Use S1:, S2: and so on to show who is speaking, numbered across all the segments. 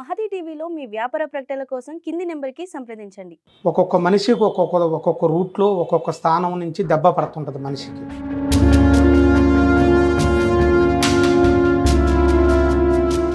S1: మహతి టీవీలో మీ వ్యాపార ప్రకటనల కోసం కింది నెంబర్కి సంప్రదించండి.
S2: ఒక్కొక్క మనిషికి ఒక్కొక్క ఒక్కొక్క రూట్లో ఒక్కొక్క స్థానం నుంచి దెబ్బ పడుతుంటుంది మనిషికి.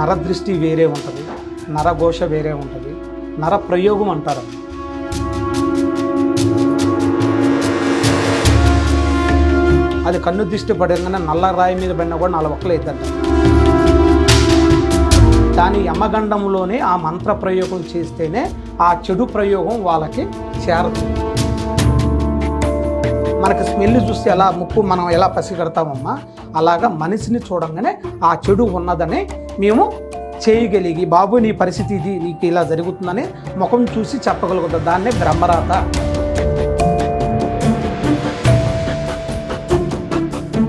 S2: నరదృష్టి వేరే ఉంటుంది నరఘోష వేరే ఉంటుంది నర ప్రయోగం అంటారు అది. కన్ను దృష్టి పడగానే నల్ల రాయి మీద పడినా కూడా నాలుగు ఒక్కలు అవుతుందంట దాని యమగండంలోనే ఆ మంత్ర ప్రయోగం చేస్తేనే ఆ చెడు ప్రయోగం వాళ్ళకి చేరుతుంది మనకి స్మెల్ చూస్తే ఎలా ముక్కు మనం ఎలా పసిగడతామమ్మా? అలాగా మనిషిని చూడంగానే ఆ చెడు ఉన్నదని మేము చేయగలిగి బాబు నీ పరిస్థితి ఇది నీకు ఇలా జరుగుతుందని ముఖం చూసి చెప్పగలుగుతాం. దాన్నే బ్రహ్మరాత.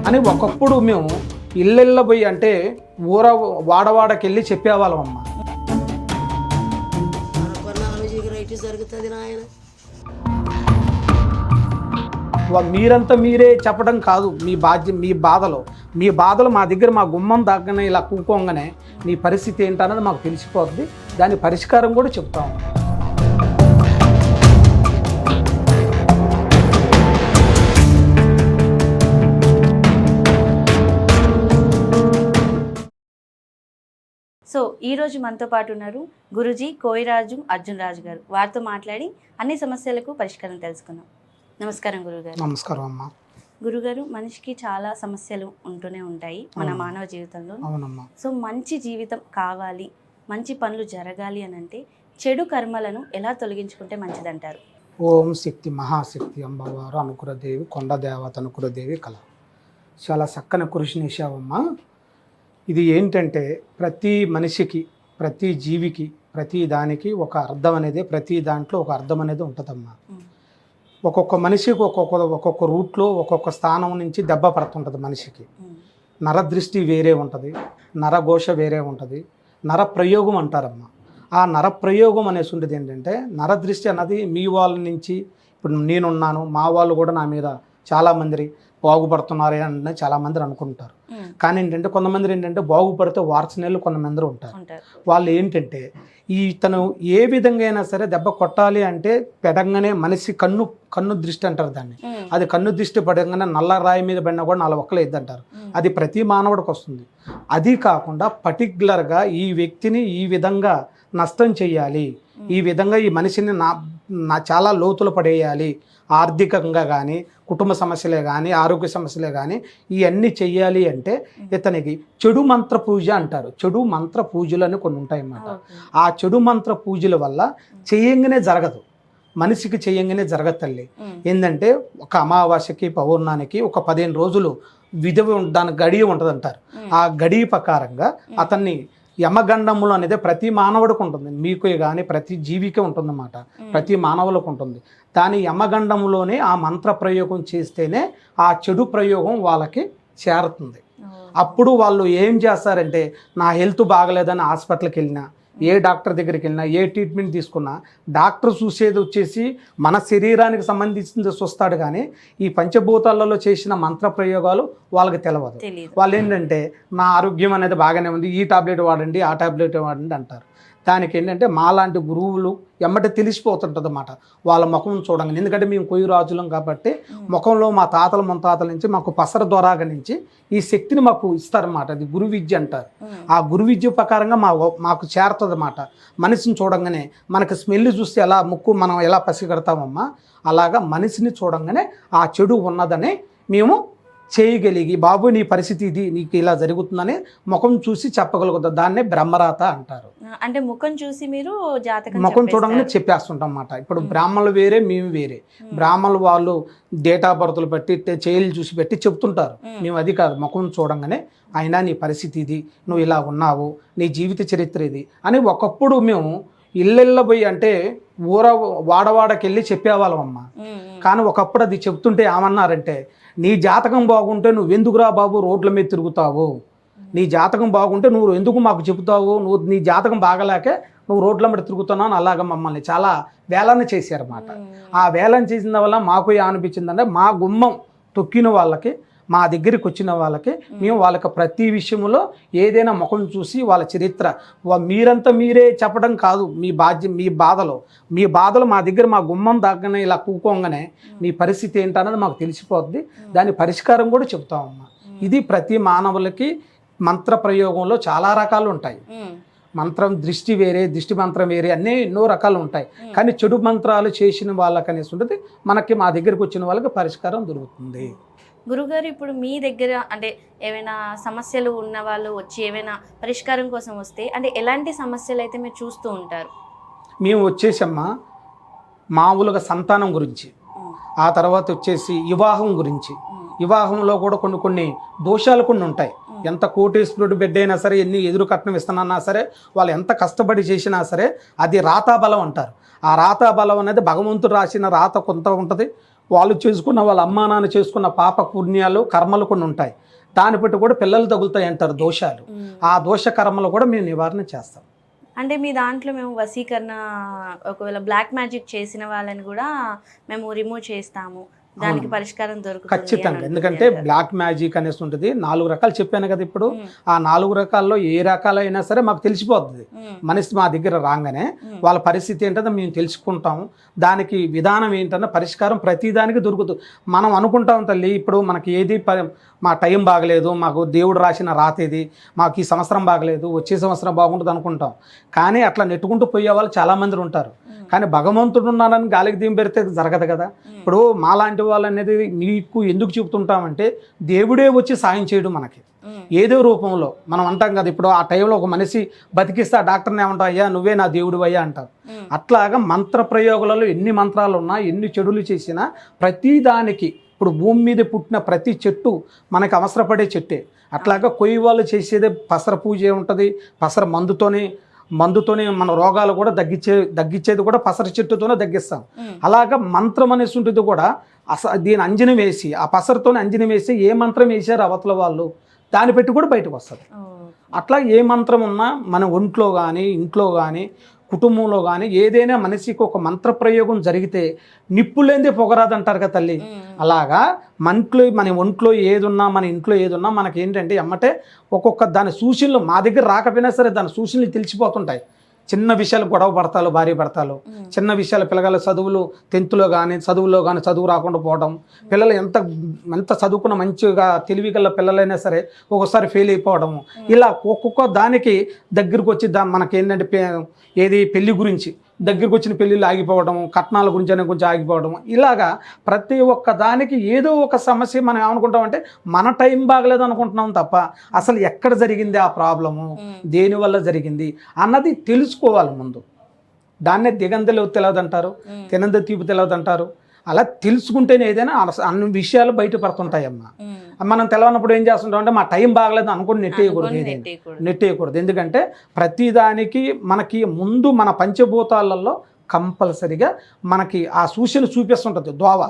S2: అని ఒకప్పుడు మేము ఇళ్ళెళ్ళ పోయి అంటే ఊర వాడవాడకెళ్ళి చెప్పేవాళ్ళమ్మ చెప్పేవాళ్ళం
S3: జరుగుతుంది నాయన
S2: మీరంతా మీరే చెప్పడం కాదు మీ బాధ్య మీ బాధలు. మీ బాధలు మా దగ్గర మా గుమ్మం దాకానే ఇలా కూకోగానే మీ పరిస్థితి ఏంటన్నది మాకు తెలిసిపోతుంది దాని పరిష్కారం కూడా చెప్తాము
S1: సో ఈ రోజు మనతో పాటు ఉన్నారు గురుజీ కోయిరాజు అర్జున్ రాజు గారు. వారితో మాట్లాడి అన్ని సమస్యలకు పరిష్కారం తెలుసుకుందాం. నమస్కారం గురుగారు.
S2: నమస్కారం అమ్మ.
S1: గురుగారు మనిషికి చాలా సమస్యలు ఉంటూనే ఉంటాయి మన. మానవ జీవితంలో. సో మంచి జీవితం కావాలి మంచి పనులు జరగాలి అని అంటే చెడు కర్మలను ఎలా తొలగించుకుంటే మంచిదంటారు?
S2: ఓం శక్తి మహాశక్తి అమ్మవారు అనుకురదేవి కొండ దేవత అనుకురదేవి కళ. చాలా చక్కని కృషి చేశావమ్మా. ఇది ఏంటంటే ప్రతి మనిషికి ప్రతి జీవికి ప్రతి దానికి ఒక అర్థం అనేది ప్రతి దాంట్లో ఒక అర్థం అనేది ఉంటుందమ్మా. ఒక్కొక్క మనిషికి ఒక్కొక్క ఒక్కొక్క రూట్లో ఒక్కొక్క స్థానం నుంచి దెబ్బ పడుతుంటుంది మనిషికి
S1: ఉమ్.
S2: నరదృష్టి వేరే ఉంటుంది నరఘోష వేరే ఉంటుంది నర ప్రయోగం అంటారమ్మ ఆ నర ప్రయోగం అనేసి ఉండేది ఏంటంటే నరదృష్టి అన్నది మీ వాళ్ళ నుంచి ఇప్పుడు నేనున్నాను మా వాళ్ళు కూడా నా మీద చాలామంది బాగుపడుతున్నారు అని చాలామంది అనుకుంటారు. కానీ ఏంటంటే కొంతమంది ఏంటంటే బాగుపడితే వార్చనేళ్ళు కొంతమంది ఉంటారు. వాళ్ళు ఏంటంటే ఈ తను ఏ విధంగా అయినా సరే దెబ్బ కొట్టాలి అంటే పెడంగానే మనిషి కన్ను కన్ను దృష్టి అంటారు దాన్ని. అది కన్ను దృష్టి పడగానే నల్ల రాయి మీద పడినా కూడా నాలుగు ఒక్కలు ఇద్దంటారు. అది ప్రతి మానవుడికి వస్తుంది. అది కాకుండా పర్టికులర్గా ఈ వ్యక్తిని ఈ విధంగా నష్టం చేయాలి. ఈ విధంగా ఈ మనిషిని నా నా చాలా లోతులు పడేయాలి. ఆర్థికంగా కానీ కుటుంబ సమస్యలే కానీ ఆరోగ్య సమస్యలే కానీ ఇవన్నీ చెయ్యాలి అంటే ఇతనికి చెడు మంత్ర పూజ అంటారు. చెడు మంత్ర పూజలు అని కొన్ని ఉంటాయి అన్నమాట
S1: ఓకే.
S2: ఆ చెడు మంత్ర పూజల వల్ల చేయంగానే జరగదు. మనిషికి చేయంగానే జరగదు తల్లి.
S1: ఉమ్.
S2: ఏంటంటే ఒక అమావాస్యకి పౌర్ణానికి ఒక పదిహేను రోజులు విధి ఉం- దాని గడియ ఉంటుంది అంటారు. ఆ గడియ ప్రకారంగా అతన్ని యమగండములు అనేది ప్రతి మానవుడికి ఉంటుంది. మీకు కానీ ప్రతి జీవికి ఉంటుందన్నమాట. ప్రతి మానవులకు ఉంటుంది. దాని యమగండములోనే ఆ మంత్ర ప్రయోగం చేస్తేనే ఆ చెడు ప్రయోగం వాళ్ళకి చేరుతుంది. అప్పుడు వాళ్ళు ఏం చేస్తారంటే నా హెల్త్ బాగలేదని హాస్పిటల్కి వెళ్ళినా ఏ డాక్టర్ దగ్గరికి వెళ్ళినా ఏ ట్రీట్మెంట్ తీసుకున్నా డాక్టర్ చూసేది వచ్చేసి మన శరీరానికి సంబంధించింది చూస్తాడు కానీ ఈ పంచభూతాలలో చేసిన మంత్ర ప్రయోగాలు వాళ్ళకి తెలియదు వాళ్ళు ఏంటంటే నా ఆరోగ్యం అనేది బాగానే ఉంది ఈ టాబ్లెట్ వాడండి ఆ టాబ్లెట్ వాడండి అంటారు. దానికి ఏంటంటే మాలాంటి గురువులు ఎమ్మటి తెలిసిపోతుంటుంది అన్నమాట వాళ్ళ ముఖం చూడండి ఎందుకంటే మేము కొయ్యి రాజులం కాబట్టి ముఖంలో మా తాతల ముత్తాతల నుంచి మాకు పసర దొరాగ నుంచి ఈ శక్తిని మాకు ఇస్తారన్నమాట. అది గురు విద్య అంటారు. ఆ గురు విద్య ప్రకారంగా మా మాకు చేరుతుంది అన్నమాట మనిషిని చూడంగానే మనకి స్మెల్ చూస్తే ఎలా ముక్కు మనం ఎలా పసిగడతామమ్మా? అలాగా మనిషిని చూడంగానే ఆ చెడు ఉన్నదని మేము చేయగలిగి బాబు నీ పరిస్థితి ఇది నీకు ఇలా జరుగుతుందని ముఖం చూసి చెప్పగలుగుతాం దాన్నే బ్రహ్మరాత అంటారు.
S1: అంటే ముఖం చూసి మీరు జాతకం
S2: ముఖం చూడంగానే. చెప్పేస్తుంటాం అన్నమాట. ఇప్పుడు బ్రాహ్మణులు వేరే మేము వేరే. బ్రాహ్మణులు వాళ్ళు డేట్ ఆఫ్ బర్త్లు పెట్టి చేయలు చూసి పెట్టి చెప్తుంటారు. మేము అది కాదు ముఖం చూడంగానే అయినా నీ పరిస్థితి ఇది నువ్వు ఇలా ఉన్నావు నీ జీవిత చరిత్ర ఇది అని ఒకప్పుడు మేము ఇళ్ళెళ్ళ పోయి అంటే ఊర వాడవాడకి వెళ్ళి చెప్పేవాళ్ళం అమ్మ. కానీ ఒకప్పుడు అది చెప్తుంటే ఏమన్నారంటే నీ జాతకం బాగుంటే నువ్వు ఎందుకురా బాబు రోడ్ల మీద తిరుగుతావు? నీ జాతకం బాగుంటే నువ్వు ఎందుకు మాకు చెబుతావు? నువ్వు నీ జాతకం బాగలేకే నువ్వు రోడ్ల మీద తిరుగుతున్నావు అని అలాగ మమ్మల్ని చాలా వేలాన్ని చేశారన్నమాట. ఆ వేలం చేసిన వల్ల మాకు ఏమనిపించిందంటే మా గుమ్మం తొక్కిన వాళ్ళకి మా దగ్గరికి వచ్చిన వాళ్ళకి మేము వాళ్ళకి ప్రతి విషయంలో ఏదైనా ముఖం చూసి వాళ్ళ చరిత్ర. మీరంతా మీరే చెప్పడం కాదు. మీ బాధ్య మీ బాధలు. మీ బాధలు మా దగ్గర మా గుమ్మం దగ్గరనే ఇలా కూకోగానే మీ పరిస్థితి ఏంటన్నది మాకు తెలిసిపోద్ది. దాని పరిష్కారం కూడా చెప్తామమ్మా ఇది ప్రతి మానవులకి మంత్ర ప్రయోగంలో చాలా రకాలు ఉంటాయి. మంత్రం దృష్టి వేరే దృష్టి మంత్రం వేరే అన్నీ ఎన్నో రకాలు ఉంటాయి. కానీ చెడు మంత్రాలు చేసిన వాళ్ళకి అనేసి ఉంటుంది. మనకి మా దగ్గరికి వచ్చిన వాళ్ళకి పరిష్కారం దొరుకుతుంది.
S1: గురుగారు ఇప్పుడు మీ దగ్గర అంటే ఏమైనా సమస్యలు ఉన్న వాళ్ళు వచ్చి ఏమైనా పరిష్కారం కోసం వస్తే అంటే ఎలాంటి సమస్యలు అయితే మీరు చూస్తూ ఉంటారు?
S2: మేము వచ్చేసమ్మా మామూలుగా సంతానం గురించి ఆ తర్వాత వచ్చేసి వివాహం గురించి. వివాహంలో కూడా కొన్ని కొన్ని దోషాలు కొన్ని ఉంటాయి. ఎంత కోటేశ్వరుడు బిడ్డ అయినా సరే ఎన్ని ఎదురు కట్నం ఇస్తున్నా సరే వాళ్ళు ఎంత కష్టపడి చేసినా సరే అది రాతాబలం అంటారు. ఆ రాతాబలం అనేది భగవంతుడు రాసిన రాత కొంత ఉంటుంది. వాళ్ళు చేసుకున్న వాళ్ళ అమ్మా నాన్న చేసుకున్న పాప పుణ్యాలు కర్మలు కొన్ని ఉంటాయి. దాన్ని బట్టి కూడా పిల్లలు తగులుతాయి అంటారు దోషాలు. ఆ దోష కర్మలు కూడా మేము నివారణ చేస్తాం.
S1: అంటే మీ దాంట్లో మేము వసీకరణ ఒకవేళ బ్లాక్ మ్యాజిక్ చేసిన వాళ్ళని కూడా మేము రిమూవ్ చేస్తాము. దానికి పరిష్కారం దొరుకుతుంది అని
S2: ఖచ్చితంగా. ఎందుకంటే. బ్లాక్ మ్యాజిక్ అనేసి ఉంటుంది. నాలుగు రకాలు చెప్పాను కదా ఇప్పుడు. ఆ నాలుగు రకాల్లో ఏ రకాలైనా సరే మాకు తెలిసిపోతుంది మనిషి మా దగ్గర రాగానే. వాళ్ళ పరిస్థితి ఏంటంటే మేము తెలుసుకుంటాము దానికి విధానం ఏంటంటే పరిష్కారం ప్రతిదానికి దొరుకుతుంది మనం అనుకుంటాం తల్లి ఇప్పుడు మనకి ఏది మా టైం బాగలేదు మాకు దేవుడు రాసిన రాత ఇది మాకు ఈ సంవత్సరం బాగలేదు వచ్చే సంవత్సరం బాగుంటుంది అనుకుంటాం. కానీ అట్లా నెట్టుకుంటూ పోయే వాళ్ళు చాలామంది ఉంటారు. కానీ భగవంతుడు ఉన్నాడని గాలికి దీం పెడితే జరగదు కదా. ఇప్పుడు మాలాంటి వాళ్ళు అనేది మీకు ఎందుకు చెబుతుంటామంటే దేవుడే వచ్చి సాయం చేయడం మనకి. ఏదో రూపంలో మనం అంటాం కదా ఇప్పుడు ఆ టైంలో ఒక మనిషి బతికిస్తే ఆ డాక్టర్ని ఏమంటాం అయ్యా నువ్వే నా దేవుడు అయ్యా అంటారు. అట్లాగా మంత్ర ప్రయోగాలలో ఎన్ని మంత్రాలు ఉన్నా ఎన్ని చెడులు చేసినా ప్రతి దానికి ఇప్పుడు భూమి మీద పుట్టిన ప్రతి చెట్టు మనకి అవసరపడే చెట్టే. అట్లాగా కొయ్యి వాళ్ళు చేసేదే పసర పూజ ఉంటుంది పసర మందుతోనే మందుతోనే మన రోగాలు కూడా తగ్గించే తగ్గించేది కూడా పసర చెట్టుతోనే తగ్గిస్తాం. అలాగా మంత్రం అనేసి ఉంటుంది కూడా అస దీని అంజనం వేసి ఆ పసరతోనే అంజనం వేసి ఏ మంత్రం వేసారు అవతల వాళ్ళు దాన్ని పెట్టి కూడా బయటకు వస్తుంది.
S1: ఓ,
S2: అట్లా ఏ మంత్రం ఉన్నా మన ఒంట్లో కానీ ఇంట్లో కానీ కుటుంబంలో కానీ ఏదైనా మనిషికి ఒక మంత్ర ప్రయోగం జరిగితే నిప్పులేందే పొగరాదంటారు కదా తల్లి. అలాగా మంట్లో మన ఒంట్లో ఏదున్నా మన ఇంట్లో ఏదున్నా మనకి ఏంటంటే ఎమ్మటే ఒక్కొక్క దాని సూచనలు మా దగ్గర రాకపోయినా సరే దాని సూచనలు తెలిసిపోతుంటాయి. చిన్న విషయాలు గొడవ పడతాలు భార్య భర్తలు
S1: ఉమ్,
S2: చిన్న విషయాలు పిల్లగాళ్ళ చదువులు టెన్త్లో కానీ చదువులో కానీ చదువు రాకుండా పోవడం. పిల్లలు ఎంత ఎంత చదువుకున్న మంచిగా తెలివి గల పిల్లలైనా సరే ఒక్కోసారి ఫెయిల్ అయిపోవడము. ఇలా ఒక్కొక్క దానికి దగ్గరకు వచ్చి దా మనకి ఏంటంటే ఏది పెళ్ళి గురించి. దగ్గరకు వచ్చిన పెళ్ళిళ్ళు ఆగిపోవడం కట్నాల గురించి అనే కొంచెం ఆగిపోవడం ఇలాగా ప్రతి ఒక్క దానికి ఏదో ఒక సమస్య మనం ఏమనుకుంటామంటే మన టైం బాగలేదు అనుకుంటున్నాం తప్ప అసలు ఎక్కడ జరిగింది ఆ ప్రాబ్లము దేనివల్ల జరిగింది అన్నది తెలుసుకోవాలి ముందు. దాన్నే దిగందలు తెలియదంటారు
S1: ఉమ్,
S2: తినంద తీపి తెలియదంటారు అలా తెలుసుకుంటేనే ఏదైనా అన్ని విషయాలు బయటపడుతుంటాయమ్మా. మనం తెలవనప్పుడు ఏం చేస్తుంటాం అంటే మా టైం బాగలేదు అనుకుని నెట్టేయకూడదు
S1: నెట్టేయకూడదు.
S2: ఎందుకంటే ప్రతిదానికి మనకి ముందు మన పంచభూతాలలో కంపల్సరిగా మనకి ఆ సూచన చూపిస్తుంటుంది దోవ.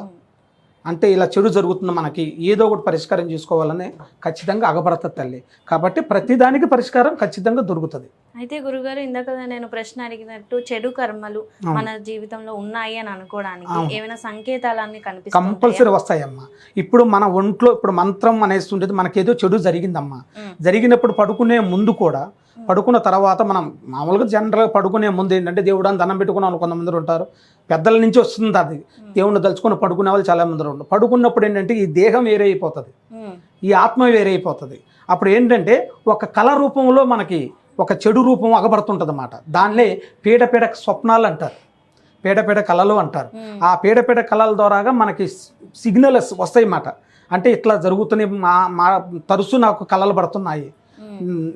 S2: అంటే ఇలా చెడు జరుగుతుంది మనకి ఏదో ఒకటి పరిష్కారం చేసుకోవాలని ఖచ్చితంగా అగపడుతుంది తల్లి. కాబట్టి ప్రతిదానికి పరిష్కారం ఖచ్చితంగా దొరుకుతుంది.
S1: అయితే గురుగారు ఇందాక నేను ప్రశ్న అడిగినట్టు చెడు కర్మలు. మన జీవితంలో ఉన్నాయి అని అనుకోవడానికి. ఏమైనా సంకేతాలన్నీ కనిపిస్తాయి
S2: కంపల్సరీ వస్తాయమ్మా. ఇప్పుడు మన ఒంట్లో ఇప్పుడు మంత్రం అనేసి ఉంటుంది మనకేదో చెడు జరిగిందమ్మా. జరిగినప్పుడు పడుకునే ముందు కూడా పడుకున్న తర్వాత మనం మామూలుగా జనరల్గా పడుకునే ముందు ఏంటంటే దేవుడు అని దండం పెట్టుకున్న వాళ్ళు కొంతమంది ఉంటారు. పెద్దల నుంచి వస్తుంది అది. దేవుడిని తలుచుకొని పడుకునే వాళ్ళు చాలా మంది ఉంటారు పడుకున్నప్పుడు ఏంటంటే ఈ దేహం వేరే అయిపోతుంది ఈ ఆత్మ వేరే అయిపోతుంది అప్పుడు ఏంటంటే ఒక కళ రూపంలో మనకి ఒక చెడు రూపం అగబడుతుంటుంది అన్నమాట దానిలే పీడ పీడ స్వప్నాలు అంటారు. పీడ పీడ కళలు అంటారు. ఆ పీడ పీడ కళల ద్వారాగా మనకి సిగ్నల్స్ వస్తాయి అన్నమాట అంటే ఇట్లా జరుగుతున్నాయి మా మా తరచు నాకు కళలు పడుతున్నాయి.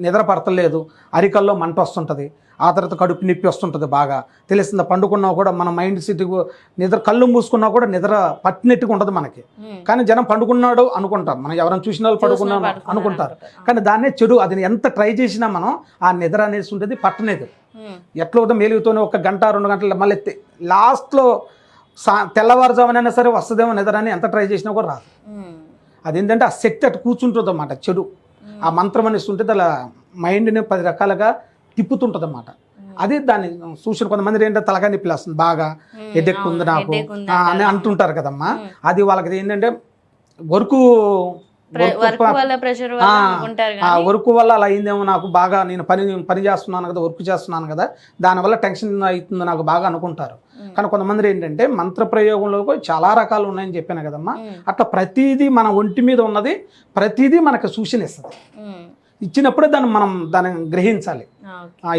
S2: నిద్ర పడతలేదు అరికల్లో మంట వస్తుంటుంది ఆ తర్వాత కడుపు నొప్పి వస్తుంటుంది బాగా. తెలిసిందా పండుకున్నా కూడా మన మైండ్ సెట్ నిద్ర కళ్ళు మూసుకున్నా కూడా నిద్ర పట్టినట్టుగా ఉంటుంది మనకి. కానీ జనం పండుకున్నాడు అనుకుంటాం మనం ఎవరైనా చూసిన వాళ్ళు పడుకున్నాం అనుకుంటారు. కానీ దాన్నే చెడు అది ఎంత ట్రై చేసినా మనం ఆ నిద్ర అనేసి ఉంటుంది పట్టనేది ఎట్లా అవుతుందో మేలుగుతూనే ఒక గంట రెండు గంటలు మళ్ళీ లాస్ట్లో సా తెల్లవారుజామునైనా సరే వస్తుందేమో నిద్ర అని ఎంత ట్రై చేసినా కూడా రాదు. అదేంటంటే ఆ శక్తి అటు కూర్చుంటుంది అన్నమాట చెడు. ఆ మంత్రం అనేసి ఉంటుంది అలా మైండ్ని పది రకాలుగా తిప్పుతుంటుంది అన్నమాట అదే దాన్ని సూచన కొంతమంది ఏంటంటే తలకాయ నొప్పి వస్తుంది బాగా హెడెక్ ఉంది నాకు అని అంటుంటారు కదమ్మా. అది వాళ్ళకి ఏంటంటే వర్క్ వర్క్
S1: వల్ల
S2: అలా అయిందేమో నాకు బాగా నేను పని పని చేస్తున్నాను కదా వర్క్ చేస్తున్నాను కదా దానివల్ల టెన్షన్ అవుతుంది నాకు బాగా అనుకుంటారు. కానీ కొంతమంది ఏంటంటే మంత్ర ప్రయోగంలో చాలా రకాలు ఉన్నాయని చెప్పాను కదమ్మా. అట్లా ప్రతిదీ మన ఒంటి మీద ఉన్నది ప్రతిదీ మనకు సూచన ఇస్తుంది. ఇచ్చినప్పుడే దాన్ని మనం దాన్ని గ్రహించాలి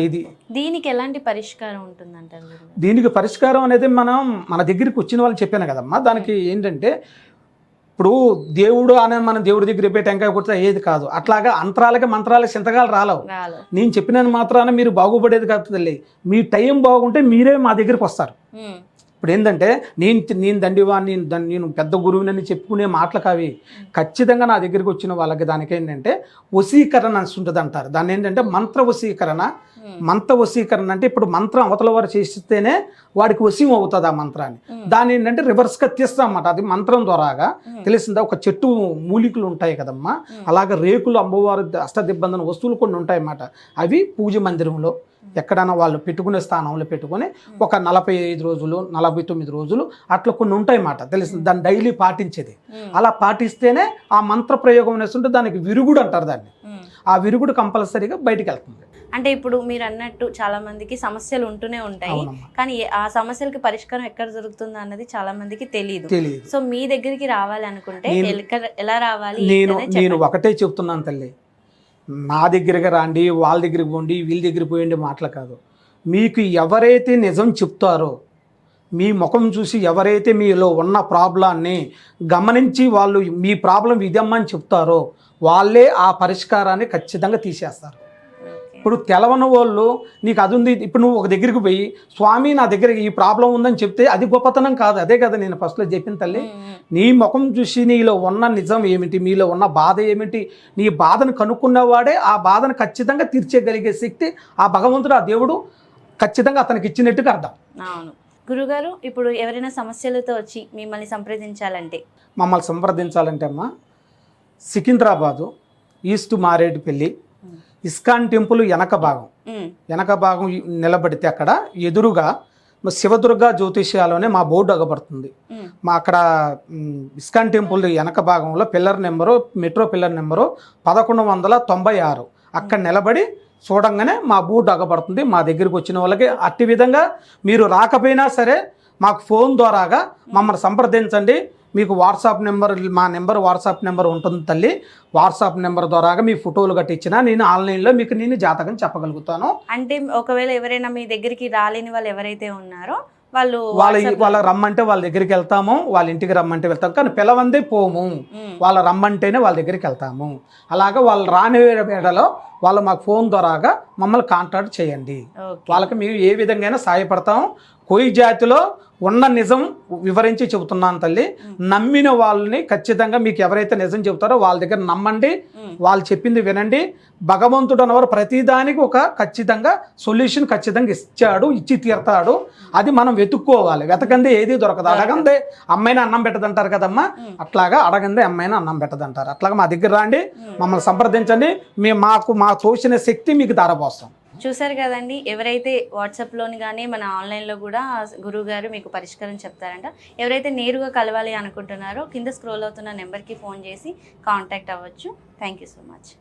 S2: ఇది
S1: దీనికి ఎలాంటి పరిష్కారం ఉంటుందంటారు గురుగారు?
S2: దీనికి పరిష్కారం అనేది మనం మన దగ్గరికి వచ్చిన వాళ్ళు చెప్పాను కదమ్మా దానికి ఏంటంటే ఇప్పుడు దేవుడు అనే మనం దేవుడి దగ్గర పోయి టెంకాయ కొడితే ఏది కాదు. అట్లాగా అంతరాలకి మంత్రాలకి సింతకాలు రాలవు. నేను చెప్పినంత మాత్రాన మీరు బాగుపడేది కాదు తల్లి. మీ టైం బాగుంటే మీరే మా దగ్గరికి వస్తారు. ఇప్పుడు ఏంటంటే నేను నేను దండివా నేను నేను పెద్ద గురువునని చెప్పుకునే మాటలు కావి. ఖచ్చితంగా నా దగ్గరికి వచ్చిన వాళ్ళకి దానికి ఏంటంటే వశీకరణ ఉంటుంది అంటారు దాన్ని ఏంటంటే మంత్ర వశీకరణ. మంత్ర వశీకరణ అంటే ఇప్పుడు మంత్రం అవతల వారు చేస్తేనే వాడికి వశీం అవుతుంది ఆ మంత్రాన్ని. దాన్ని ఏంటంటే రివర్స్గా తీస్తాం అన్నమాట అది మంత్రం ద్వారాగా. తెలిసిందా? ఒక చెట్టు మూలికలు ఉంటాయి కదమ్మా. అలాగే రేకులు అమ్మవారు అష్టదిబ్బందన వస్తువులు కొన్ని ఉంటాయి అన్నమాట అవి పూజ మందిరంలో. ఎక్కడైనా వాళ్ళు పెట్టుకునే స్థానంలో పెట్టుకొని ఒక నలభై ఐదు రోజులు నలభై తొమ్మిది రోజులు అట్లా కొన్ని ఉంటాయి అన్నమాట తెలిసింది దాన్ని డైలీ పాటించేది. అలా పాటిస్తేనే ఆ మంత్ర ప్రయోగం అనేస్తుంటే దానికి విరుగుడు అంటారు దాన్ని. ఆ విరుగుడు కంపల్సరీగా బయటికి వెళ్తుంది.
S1: అంటే ఇప్పుడు మీరు అన్నట్టు చాలా మందికి సమస్యలు ఉంటూనే ఉంటాయి. కానీ ఆ సమస్యలకి పరిష్కారం ఎక్కడ దొరుకుతుందో అన్నది చాలా మందికి తెలియదు.
S2: తెలియదు.
S1: సో మీ దగ్గరికి రావాలి అనుకుంటే ఎలా రావాలి
S2: నేను నేను. ఒకటే చెప్తున్నాను తల్లి. నా దగ్గరికి రాండి వాళ్ళ దగ్గరికి పోండి వీళ్ళ దగ్గరికి పోయండి మాటలు కాదు. మీకు ఎవరైతే నిజం చెప్తారో మీ ముఖం చూసి ఎవరైతే మీలో ఉన్న ప్రాబ్లాన్ని గమనించి వాళ్ళు మీ ప్రాబ్లం ఇదమ్మని చెప్తారో వాళ్ళే ఆ పరిష్కారాన్ని ఖచ్చితంగా తీసేస్తారు. ఇప్పుడు తెలవని వాళ్ళు నీకు అది ఉంది ఇప్పుడు నువ్వు ఒక దగ్గరికి పోయి స్వామి నా దగ్గర ఈ ప్రాబ్లం ఉందని చెప్తే అది గొప్పతనం కాదు. అదే కదా నేను ఫస్ట్లో చెప్పిన తల్లి. నీ ముఖం చూసి నీలో ఉన్న నిజం ఏమిటి మీలో ఉన్న బాధ ఏమిటి నీ బాధను కనుక్కున్నవాడే ఆ బాధను ఖచ్చితంగా తీర్చేయగలిగే శక్తి ఆ భగవంతుడు ఆ దేవుడు ఖచ్చితంగా అతనికి ఇచ్చినట్టుగా అర్థం.
S1: అవును. గురుగారు ఇప్పుడు ఎవరైనా సమస్యలతో వచ్చి మిమ్మల్ని సంప్రదించాలంటే?
S2: మమ్మల్ని సంప్రదించాలంటే అమ్మా Secunderabad east Marredpally ISKCON temple వెనక భాగం. వెనక భాగం నిలబడితే అక్కడ ఎదురుగా శివదుర్గ జ్యోతిష్యాలోనే మా బోర్డు అగబడుతుంది మా అక్కడ ఇస్కాన్ టెంపుల్ వెనక భాగంలో pillar number metro pillar number పదకొండు వందల తొంభై ఆరు. అక్కడ నిలబడి చూడంగానే మా బోర్డు అగబడుతుంది మా దగ్గరికి వచ్చిన వాళ్ళకి అట్టి విధంగా మీరు రాకపోయినా సరే మాకు ఫోన్ ద్వారాగా మమ్మల్ని సంప్రదించండి. మీకు వాట్సాప్ నెంబర్ మా నెంబర్ వాట్సాప్ నెంబర్ ఉంటుంది తల్లి. వాట్సాప్ నెంబర్ ద్వారాగా మీ ఫోటోలు కట్టించినా నేను ఆన్లైన్లో మీకు నేను జాతకం చెప్పగలుగుతాను.
S1: అంటే ఒకవేళ ఎవరైనా మీ దగ్గరికి రాలేని వాళ్ళు ఎవరైతే ఉన్నారో వాళ్ళు
S2: వాళ్ళ వాళ్ళ రమ్మంటే వాళ్ళ దగ్గరికి వెళ్తాము వాళ్ళ ఇంటికి రమ్మంటే వెళ్తాం కానీ పిలవందే పోము. వాళ్ళ రమ్మంటేనే వాళ్ళ దగ్గరికి వెళ్తాము. అలాగే వాళ్ళు రాని వేళలో వాళ్ళు మాకు ఫోన్ ద్వారాగా మమ్మల్ని కాంటాక్ట్ చేయండి. వాళ్ళకి మేము ఏ విధంగా సాయపడతాము కొయ్యి జాతిలో ఉన్న నిజం వివరించి చెబుతున్నాను తల్లి. నమ్మిన వాళ్ళని ఖచ్చితంగా మీకు ఎవరైతే నిజం చెబుతారో వాళ్ళ దగ్గర నమ్మండి. వాళ్ళు చెప్పింది వినండి. భగవంతుడు అన్నవారు ప్రతిదానికి ఒక ఖచ్చితంగా సొల్యూషన్ ఖచ్చితంగా ఇచ్చాడు ఇచ్చి తీరతాడు. అది మనం వెతుక్కోవాలి. వెతకందే ఏది దొరకదు. అడగందే అమ్మాయిని అన్నం పెట్టదంటారు కదమ్మా. అట్లాగా అడగందే అమ్మాయిని అన్నం పెట్టదంటారు. అట్లాగా మా దగ్గర రండి. మమ్మల్ని సంప్రదించండి. మేము మాకు మా తోచిన శక్తి మీకు ధారపోస్తాం.
S1: చూసారు కదండి ఎవరైతే వాట్సాప్లోని కానీ మన ఆన్లైన్లో కూడా గురువు గారు మీకు పరిష్కారం చెప్తారంట. ఎవరైతే నేరుగా కలవాలి అనుకుంటున్నారో కింద స్క్రోల్ అవుతున్న నెంబర్కి ఫోన్ చేసి కాంటాక్ట్ అవ్వచ్చు. Thank you so much.